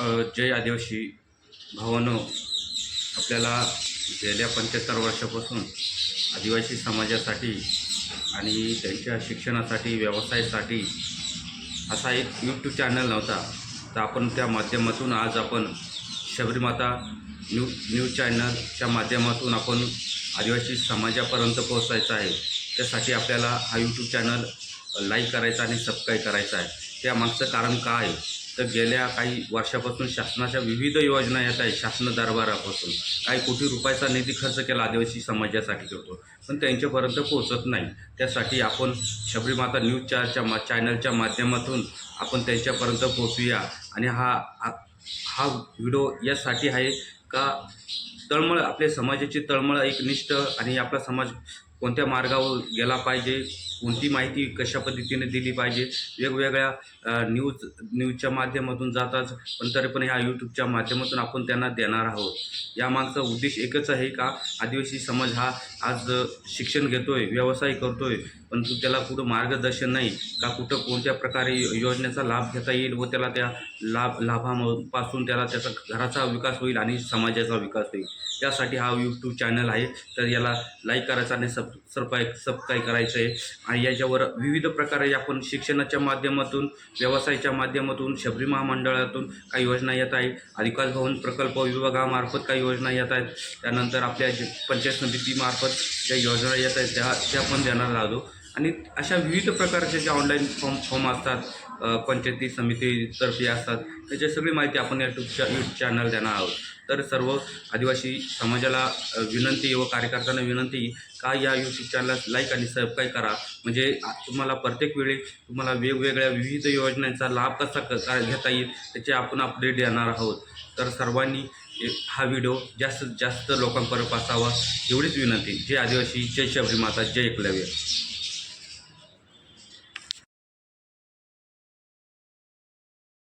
जय आदिवासी भावानो आपल्याला गेल्या पंच्याहत्तर वर्षापासून आदिवासी समाजासाठी आणि त्यांच्या शिक्षणासाठी व्यवसायासाठी असा एक यूट्यूब चॅनल नव्हता. तर आपण त्या माध्यमातून आज आपण शबरीमाता न्यू न्यूज चॅनलच्या माध्यमातून आपण आदिवासी समाजापर्यंत पोहोचायचं आहे. त्यासाठी आपल्याला हा यूट्यूब चॅनल लाईक करायचा आणि सबस्क्राईब करायचा आहे. त्यामागचं कारण काय? आहे तर गेल्या काही वर्षापासून शासनाच्या विविध योजना येत आहेत शासन दरबारापासून. काही कोटी रुपयाचा निधी खर्च केला आदिवासी समाजासाठी करतो. पण त्यांच्यापर्यंत पोहोचत नाही. त्यासाठी आपण शबरीमाता न्यूज चारच्या मा चॅनलच्या माध्यमातून आपण त्यांच्यापर्यंत पोहोचूया. आणि हा हा- हा व्हिडिओ यासाठी आहे का? तळमळ आपल्या समाजाची तळमळ एक निष्ठ आणि आपला समाज कोणत्या मार्गावर गेला पाहिजे? कोणती माहिती कशा पद्धतीने दिली पाहिजे? वेगवेगळ्या न्यूज न्यूजच्या माध्यमातून जाताच पण तरी पण ह्या यूट्यूबच्या माध्यमातून आपण त्यांना देणार आहोत. यामागचा उद्देश एकच आहे का? आदिवासी समाज हा आज शिक्षण शिक्षण घेतोय व्यवसाय करतोय परंतु त्याला कुठं मार्गदर्शन नाही का? कुठं कोणत्या प्रकारे योजनेचा लाभ घेता येईल व त्याला त्या लाभ लाभापासून त्याला त्याचा घराचा विकास होईल आणि समाजाचा विकास होईल? त्यासाठी हा यूट्यूब चॅनल आहे. तर याला लाईक करायचा आणि सब सबस्क्राईब सबस्क्राईब करायचं आहे. आणि याच्यावर विविध प्रकारे आपण शिक्षणाच्या माध्यमातून व्यवसायाच्या माध्यमातून शबरी महामंडळातून काही योजना येत आहे विकास भवन प्रकल्प विभागामार्फत काही योजना येत आहेत. त्यानंतर आपल्या पंचायत समितीमार्फत ज्या योजना येत आहेत त्या त्या पण देणार राहतो आणि अशा विविध प्रकारचे जे ऑनलाईन फॉर्म फॉर्म असतात पंचायती समितीतर्फे असतात त्याची सगळी माहिती आपण यूट्यूबच्या यूट्यूब चॅनल देणार आहोत. तर सर्व आदिवासी समाजाला विनंती व कार्यकर्त्यांना विनंती का या यूट्यूब चॅनलला लाईक आणि सबस्क्राईब करा? म्हणजे तुम्हाला प्रत्येक वेळी तुम्हाला वेगवेगळ्या विविध योजनांचा लाभ कसा क- का घेता येईल त्याचे आपण अपडेट देणार आहोत. तर सर्वांनी हा व्हिडिओ जास्तीत जास्त लोकांपर्यंत पासावा एवढीच विनंती. जय आदिवासी जय शबरी माता जय एकलव्य.